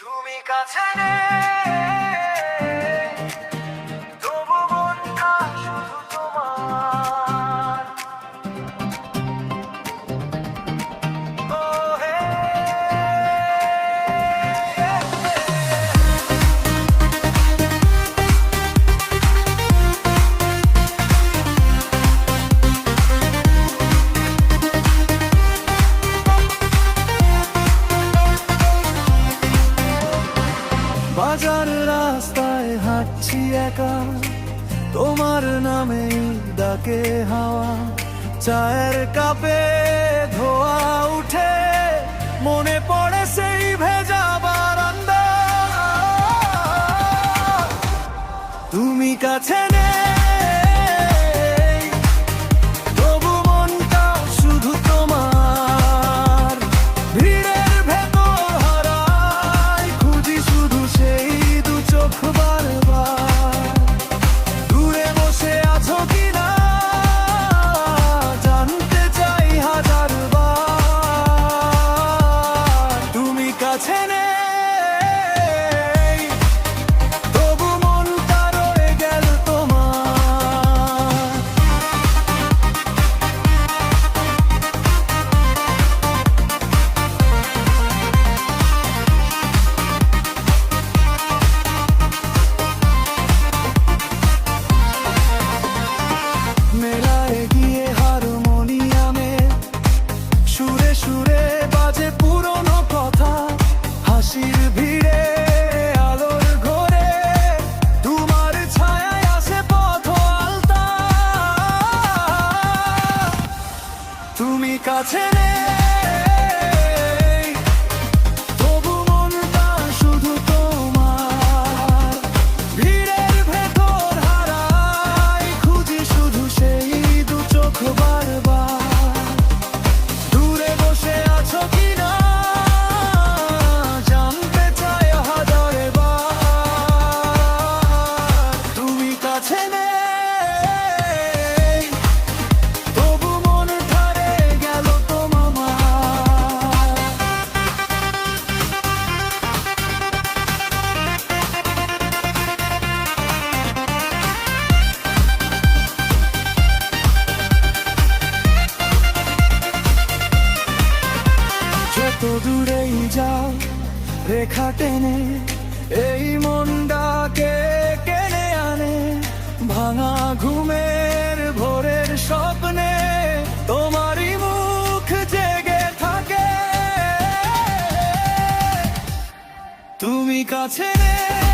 তুমি কাছে নেই তোমার নামে ডাকে হাওয়া, চায়ের কাপে ধোয়া উঠে, মনে পড়ে সেই ভেজা বারান্দা। তুমি কাছে নেই কাছে নেই। তবু মনটা রয়ে গেল তোমার। মেলায় গিয়ে হারমোনিয়ামে সুরে সুরে বাজে পুরনো হাসির ভিড়ে আলোর ঘরে তোমার ছায়ায় আসে পথ আলতা। তুমি কাছে নেই যাও, রেখা টেনে, এই মনটাকে কেনে আনে। ভাঙা ঘুমের ভোরের স্বপ্নে তোমারই মুখ জেগে থাকে। তুমি কাছে নেই